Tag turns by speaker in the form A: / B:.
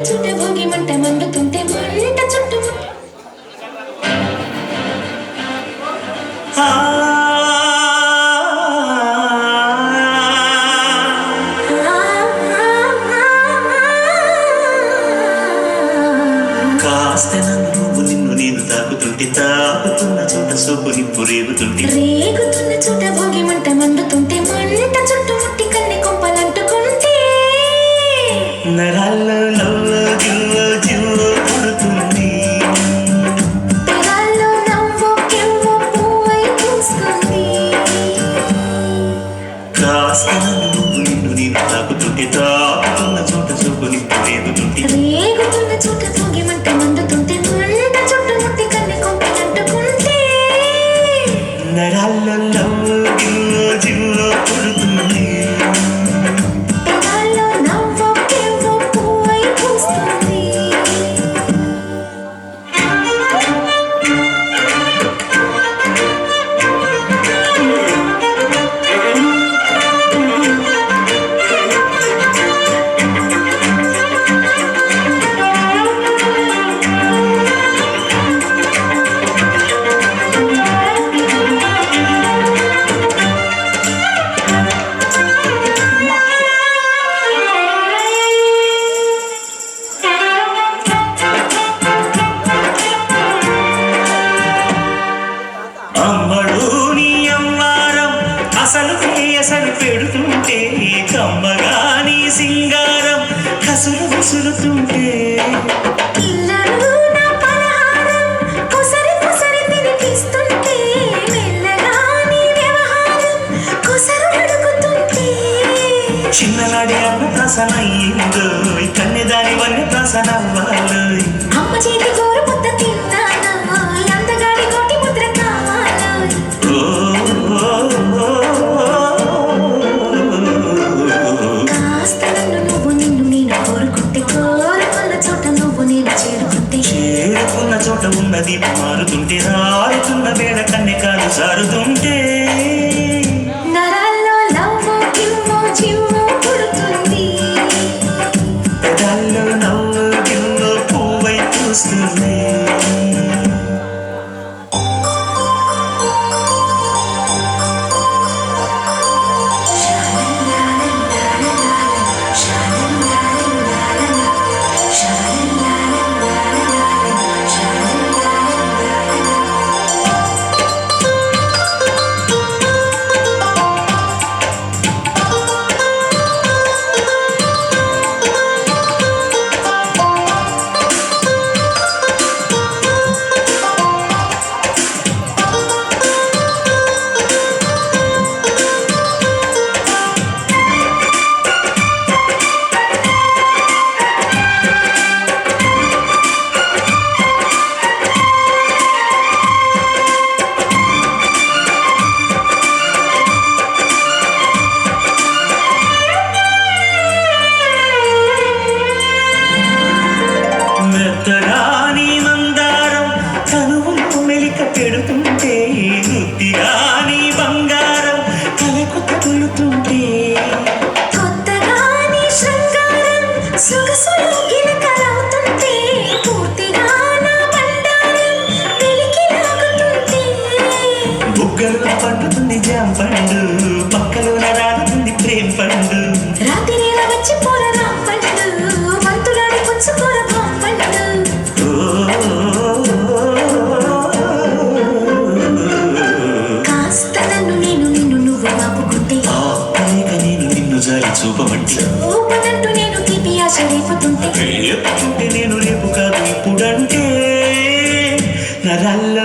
A: చుట్ట భోగి మంట మండుతుంటే మంట చుట్టూ
B: నువ్వు నిన్ను నేను తాకుతుంటే తాకుతున్న చోట సోపు నిప్పు రేగుతుంటే.
A: రేగుతున్న చుట్ట భోగి మంట మండుతుంటే మంట చుట్టూ ముట్టి కన్ని కొంపలంటుకుంటే.
B: అసలు అసలు పెడుతుంటే కమ్మగా నీ సింగారం కసులు
A: అడుగుతుంటే.
B: చిన్ననాడి అన్న ప్రసన అయ్యిందో కన్నెదాని వన్న ప్రసన అవ్వాలో
A: అమ్మ చేతి గోరు नज़र
B: तुम ఉంది జామ్ పండు. పక్కలోన రాలుతుంది ప్రేమ పండు.
A: రాత్రి నేల వచ్చి పూల పండు. మంతులాడి పండు. కాస్త నన్ను నేను నిన్ను నువ్వు ఆపుకుంటే.
B: పైగా నేను నిన్ను
A: నేను తీపి ఆశ రేపుతుంటే.
B: రేపుతుంటే నేను రేపు కాదు ఇప్పుడంటే. నరల్లో